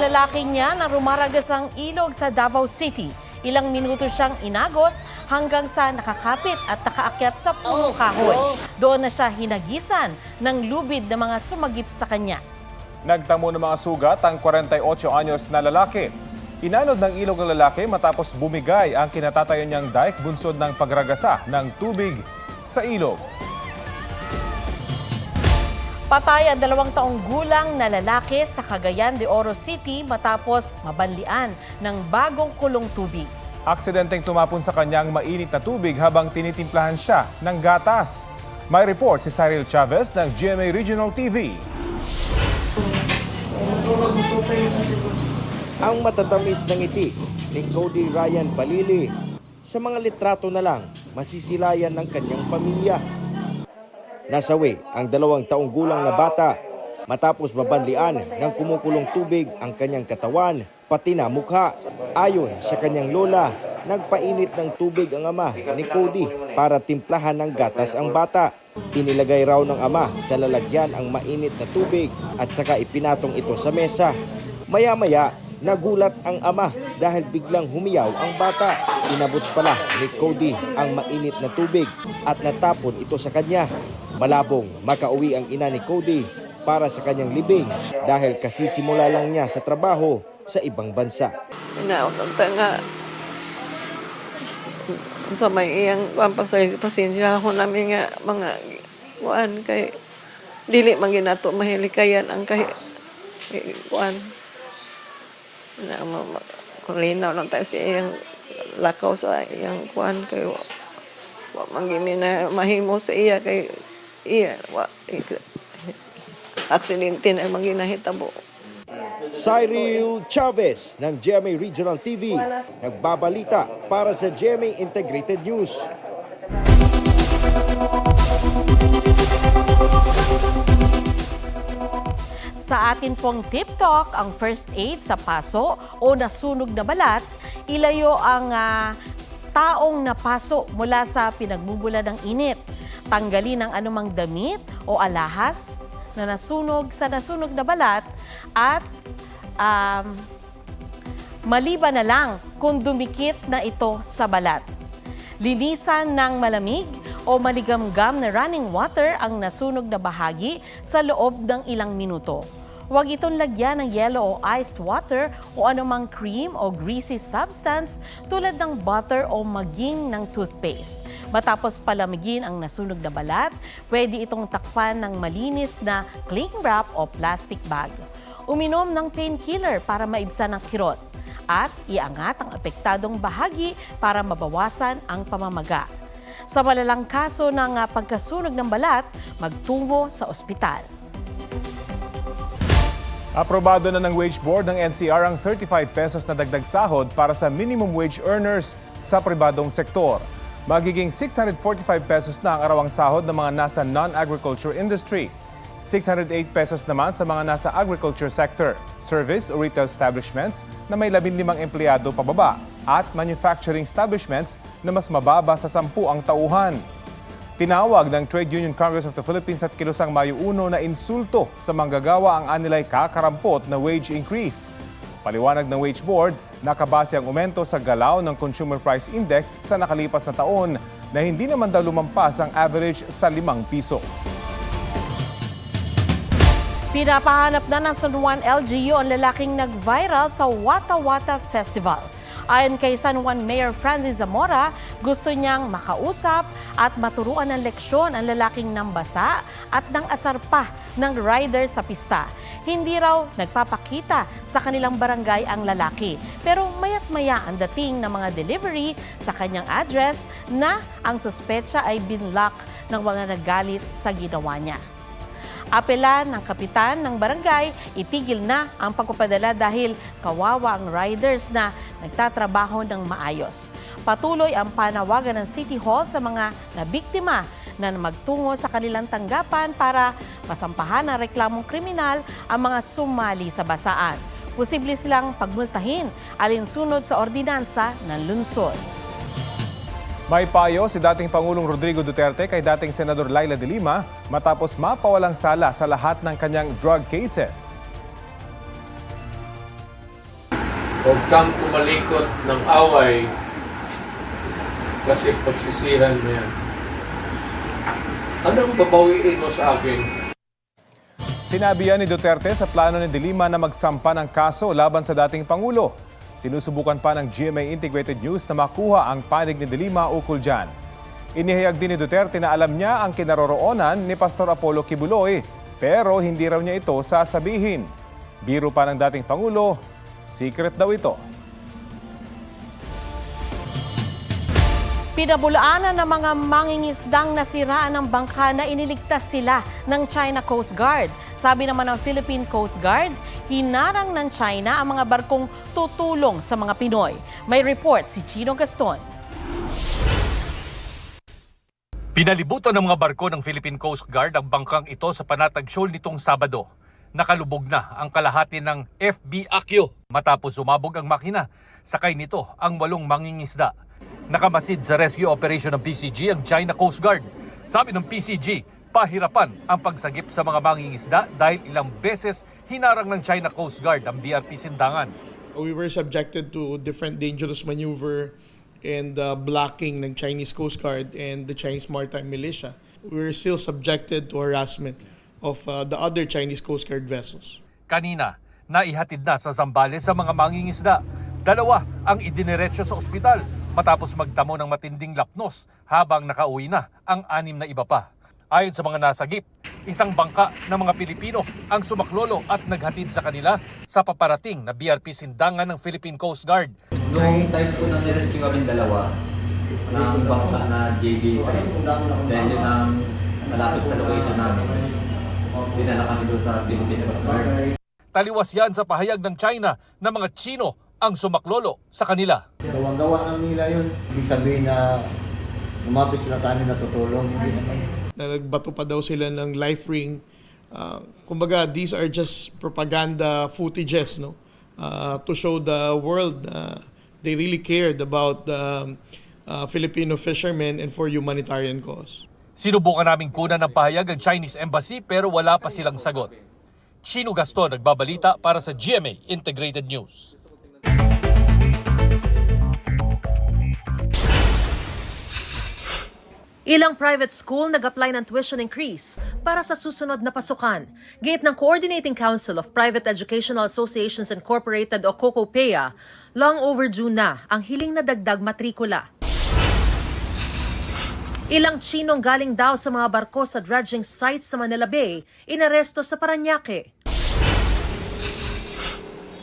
Ang lalaki niya na rumaragasang ilog sa Davao City. Ilang minuto siyang inagos hanggang sa nakakapit at nakaakyat sa punong kahoy. Doon na siya hinagisan ng lubid na mga sumagip sa kanya. Nagtamo ng mga sugat ang 48 anyos na lalaki. Inanod ng ilog ng lalaki matapos bumigay ang kinatatayo niyang dike bunsod ng pagragasa ng tubig sa ilog. Patay ang dalawang taong gulang na lalaki sa Cagayan de Oro City matapos mabanlian ng bagong kulong tubig. Aksidenteng tumapon sa kanyang mainit na tubig habang tinitimplahan siya ng gatas. May report si Cyril Chavez ng GMA Regional TV. Ang matatamis ng ngiti ni Cody Ryan Balili. Sa mga litrato na lang, masisilayan ng kanyang pamilya. Nasawi ang dalawang taong gulang na bata matapos mabanlian ng kumukulong tubig ang kanyang katawan pati na mukha. Ayon sa kanyang lola, nagpainit ng tubig ang ama ni Cody para timplahan ng gatas ang bata. Inilagay raw ng ama sa lalagyan ang mainit na tubig at saka ipinatong ito sa mesa. Maya-maya, nagulat ang ama dahil biglang humiyaw ang bata. Inabot pala ni Cody ang mainit na tubig at natapon ito sa kanya. Malabong makauwi ang ina ni Cody para sa kanyang libing dahil kasisimula lang niya sa trabaho sa ibang bansa. Inautanta nga sa may iyang pasensya ako namin nga mga kuan kay dili man ginato mahilikayan ang kay kuan na kulinaw lang tayo sa iyang lakaw sa iyang kuan kay wa, wa man gini na mahimo sa iya kay iya wa aksidente na man ginahitabo Cyril Chavez ng GMA Regional TV nagbabalita para sa GMA Integrated News. Sa atin pong tip talk, ang first aid sa paso o nasunog na balat, ilayo ang ah, taong napaso mula sa pinagmumula ng init. Tanggalin ang anumang damit o alahas na nasunog sa nasunog na balat at um, maliban na lang kung dumikit na ito sa balat. Linisan ng malamig o maligamgam na running water ang nasunog na bahagi sa loob ng ilang minuto. Huwag itong lagyan ng yellow o iced water o anumang cream o greasy substance tulad ng butter o maging ng toothpaste. Matapos palamigin ang nasunog na balat, pwede itong takpan ng malinis na cling wrap o plastic bag. Uminom ng painkiller para maibsan ang kirot at iangat ang apektadong bahagi para mabawasan ang pamamaga. Sa malalang kaso ng ah, pagkasunog ng balat, magtungo sa ospital. Aprobado na ng Wage Board ng NCR ang 35 pesos na dagdag sahod para sa minimum wage earners sa pribadong sektor. Magiging 645 pesos na ang arawang sahod ng mga nasa non-agriculture industry. 608 pesos naman sa mga nasa agriculture sector, service o retail establishments na may 15 empleyado pababa at manufacturing establishments na mas mababa sa 10 ang tauhan. Tinawag ng Trade Union Congress of the Philippines at Kilusang Mayo 1 na insulto sa manggagawa ang anilay kakarampot na wage increase. Paliwanag ng Wage Board, nakabase ang umento sa galaw ng Consumer Price Index sa nakalipas na taon na hindi naman daw lumampas ang average sa 5 piso. Pinapahanap na ng San Juan LGU ang lalaking nag-viral sa Wata Wata Festival. Ayon kay San Juan Mayor Francis Zamora, gusto niyang makausap at maturuan ng leksyon ang lalaking nambasa at nang asar pa ng rider sa pista. Hindi raw nagpapakita sa kanilang barangay ang lalaki. Pero mayat maya ang dating ng mga delivery sa kanyang address na ang suspecha ay binlock ng mga nagalit sa ginawa niya. Apela ng kapitan ng barangay, itigil na ang pagpapadala dahil kawawa ang riders na nagtatrabaho ng maayos. Patuloy ang panawagan ng City Hall sa mga nabiktima na magtungo sa kanilang tanggapan para masampahan ng reklamong kriminal ang mga sumali sa basaan. Posible silang pagmultahin alinsunod sa ordinansa ng lungsod. May payo si dating Pangulong Rodrigo Duterte kay dating Senador Laila de Lima matapos mapawalang sala sa lahat ng kanyang drug cases. Huwag kang kumalikot ng away kasi pagsisihan mo yan. Anong babawiin mo sa akin? Sinabi yan ni Duterte sa plano ni Dilima na magsampa ng kaso laban sa dating Pangulo. Sinusubukan pa ng GMA Integrated News na makuha ang panig ni Dilima ukol dyan. Inihayag din ni Duterte na alam niya ang kinaroroonan ni Pastor Apollo Kibuloy pero hindi raw niya ito sasabihin. Biro pa ng dating Pangulo, secret daw ito. Pinabulaanan ng mga mangingisdang nasiraan ng bangka na iniligtas sila ng China Coast Guard. Sabi naman ng Philippine Coast Guard, hinarang ng China ang mga barkong tutulong sa mga Pinoy. May report si Chino Gaston. Pinalibutan ng mga barko ng Philippine Coast Guard ang bangkang ito sa Panatag Shoal nitong Sabado. Nakalubog na ang kalahati ng FB Akyo matapos sumabog ang makina. Sakay nito ang walong mangingisda. Nakamasid sa rescue operation ng PCG ang China Coast Guard. Sabi ng PCG, pahirapan ang pagsagip sa mga mangingisda dahil ilang beses hinarang ng China Coast Guard ang BRP Sindangan. we were subjected to different dangerous maneuver and uh, blocking ng Chinese Coast Guard and the Chinese Maritime Militia. We were still subjected to harassment of uh, the other Chinese Coast Guard vessels. Kanina, naihatid na sa Zambales sa mga mangingisda. Dalawa ang idiniretso sa ospital matapos magtamo ng matinding lapnos habang nakauwi na ang anim na iba pa. Ayon sa mga nasagip, isang bangka ng mga Pilipino ang sumaklolo at naghatid sa kanila sa paparating na BRP Sindangan ng Philippine Coast Guard. Noong time po nang nirescue kami dalawa ng bangka na JJ3, then yun ang malapit sa location namin. Dinala kami doon sa Philippine Coast Guard. Taliwas yan sa pahayag ng China na mga Chino ang sumaklolo sa kanila. Gawa-gawa lang nila yun. Ibig sabihin na lumapit sila sa amin na tutulong. Hindi naman. Na nagbato pa daw sila ng life ring. Uh, kumbaga, these are just propaganda footages no? Uh, to show the world na they really cared about the uh, Filipino fishermen and for humanitarian cause. Sinubukan naming kunan ng pahayag ang Chinese Embassy pero wala pa silang sagot. Chino Gaston nagbabalita para sa GMA Integrated News. Ilang private school nag-apply ng tuition increase para sa susunod na pasukan. Gate ng Coordinating Council of Private Educational Associations Incorporated o COCOPEA, long overdue na ang hiling na dagdag matrikula. Ilang Chinong galing daw sa mga barko sa dredging sites sa Manila Bay, inaresto sa Paranaque.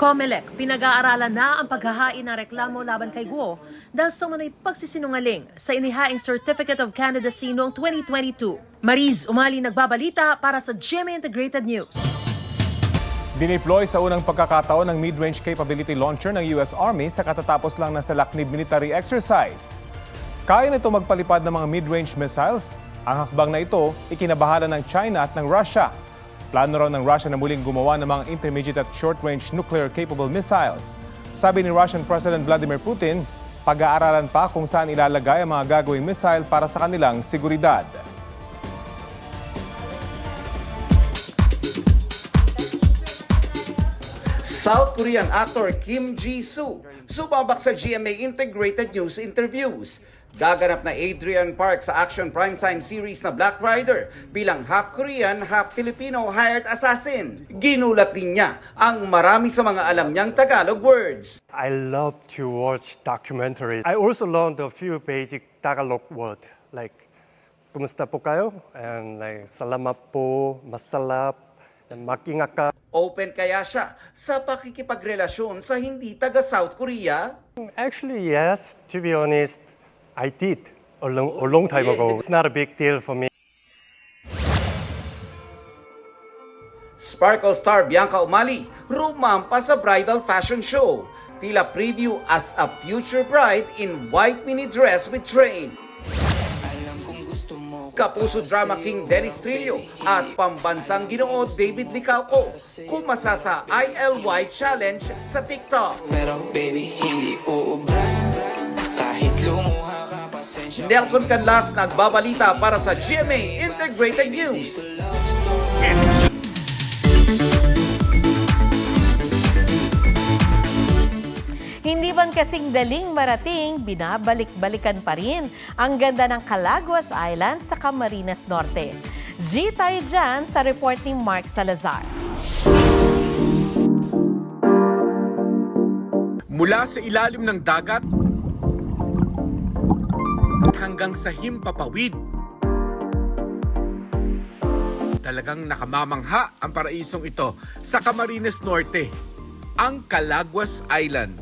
COMELEC, pinag-aaralan na ang paghahain ng reklamo laban kay Guo dahil sa manay pagsisinungaling sa inihaing Certificate of Candidacy noong 2022. Mariz Umali nagbabalita para sa GMA Integrated News. Dineploy sa unang pagkakataon ng mid-range capability launcher ng US Army sa katatapos lang ng Salaknib military exercise. Kaya nito magpalipad ng mga mid-range missiles. Ang hakbang na ito, ikinabahala ng China at ng Russia. Plano raw ng Russia na muling gumawa ng mga intermediate at short-range nuclear-capable missiles. Sabi ni Russian President Vladimir Putin, pag-aaralan pa kung saan ilalagay ang mga gagawing missile para sa kanilang seguridad. South Korean actor Kim Ji-soo sumabak sa GMA Integrated News Interviews. Gaganap na Adrian Park sa action primetime series na Black Rider bilang half Korean, half Filipino hired assassin. Ginulat din niya ang marami sa mga alam niyang Tagalog words. I love to watch documentaries. I also learned a few basic Tagalog words like Kumusta po kayo? And like Salamat po, Masalap, and Makingat ka. Open kaya siya sa pakikipagrelasyon sa hindi taga South Korea? Actually, yes. To be honest, I did a long, a long time ago. It's not a big deal for me. Sparkle star Bianca Umali rumampa sa bridal fashion show. Tila preview as a future bride in white mini dress with train. Kapuso drama king Dennis Trillo at pambansang ginoo David Licauco kumasa sa ILY challenge sa TikTok. Pero baby, hindi Nelson Canlas nagbabalita para sa GMA Integrated News. kasing daling marating, binabalik-balikan pa rin ang ganda ng Calaguas Island sa Camarines Norte. G tayo dyan sa report ni Mark Salazar. Mula sa ilalim ng dagat hanggang sa himpapawid. Talagang nakamamangha ang paraisong ito sa Camarines Norte, ang Calaguas Island.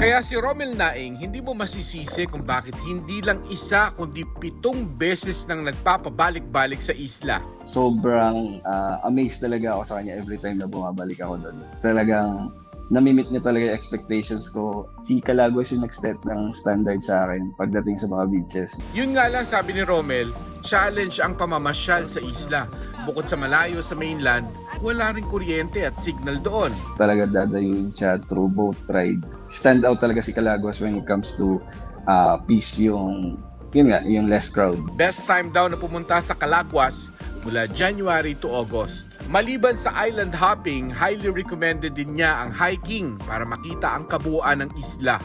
Kaya si Romel Naing hindi mo masisisi kung bakit hindi lang isa kundi pitong beses nang nagpapabalik-balik sa isla. sobrang ah, amazed talaga ako sa kanya every time na bumabalik ako doon. Talagang namimit niya talaga yung expectations ko. Si Calaguas yung nag-set ng standard sa akin pagdating sa mga beaches. Yun nga lang sabi ni Romel, challenge ang pamamasyal sa isla. Bukod sa malayo sa mainland, wala rin kuryente at signal doon. Talaga dadayuin siya through boat ride. Stand out talaga si Calaguas when it comes to ah, peace yung yun nga, yung less crowd. Best time daw na pumunta sa Calaguas mula January to August. Maliban sa island hopping, highly recommended din niya ang hiking para makita ang kabuuan ng isla.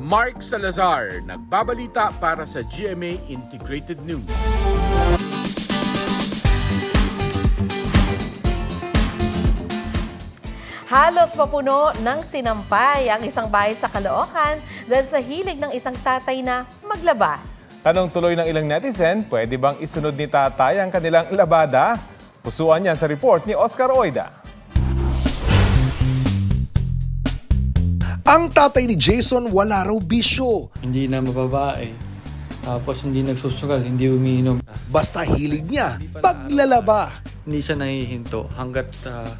Mark Salazar, nagbabalita para sa GMA Integrated News. Halos mapuno ng sinampay ang isang bahay sa Caloocan dahil sa hilig ng isang tatay na maglaba. Tanong tuloy ng ilang netizen, pwede bang isunod ni tatay ang kanilang labada? Pusuan yan sa report ni Oscar Oida. Ang tatay ni Jason wala raw bisyo. Hindi na mababae. Tapos hindi nagsusugal, hindi umiinom. Basta hilig niya, paglalaba. Hindi siya nahihinto hanggat ah,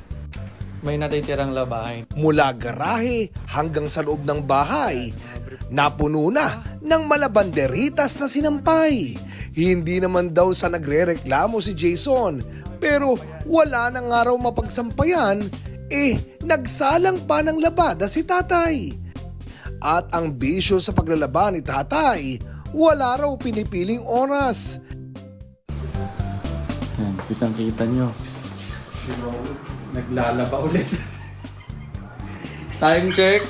may natitirang labahin. Mula garahe hanggang sa loob ng bahay, napuno na ng malabanderitas na sinampay. Hindi naman daw sa nagrereklamo si Jason, pero wala nang araw mapagsampayan, eh nagsalang pa ng labada si tatay. At ang bisyo sa paglalaba ni tatay, wala raw pinipiling oras. Yan, kitang kita nyo. Naglalaba ulit. Time check.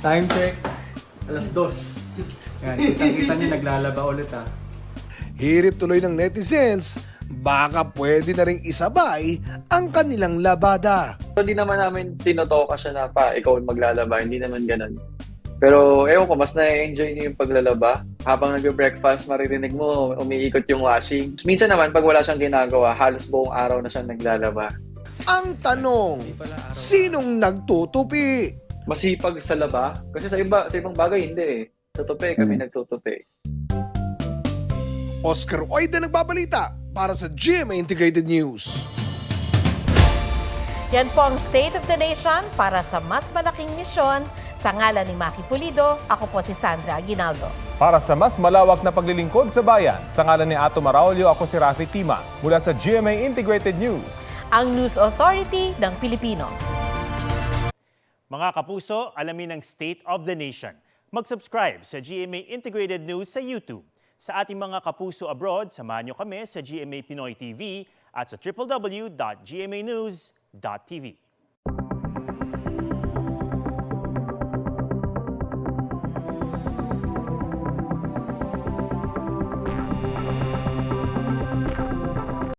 Time check. Alas dos. Yan, kitang kita nyo naglalaba ulit ah. Hirit tuloy ng netizens, baka pwede na ring isabay ang kanilang labada. Hindi naman namin tinotoka siya na pa, ikaw maglalaba. Hindi naman ganun. Pero ewan ko, mas na-enjoy niyo yung paglalaba. Habang nagbe-breakfast, maririnig mo, umiikot yung washing. Minsan naman, pag wala siyang ginagawa, halos buong araw na siyang naglalaba. Ang tanong, sinong nagtutupi? Masipag sa laba. Kasi sa iba, sa ibang bagay, hindi eh. Sa tupi, kami nagtutupi. Oscar Oida nagbabalita para sa GMA Integrated News. Yan po ang State of the Nation para sa mas malaking misyon. Sa ngalan ni Maki Pulido, ako po si Sandra Aguinaldo. Para sa mas malawak na paglilingkod sa bayan, sa ngalan ni Ato Maraulio, ako si Rafi Tima mula sa GMA Integrated News. Ang News Authority ng Pilipino. Mga kapuso, alamin ang State of the Nation. Mag-subscribe sa GMA Integrated News sa YouTube. Sa ating mga kapuso abroad, samahan nyo kami sa GMA Pinoy TV at sa www.gmanews.tv.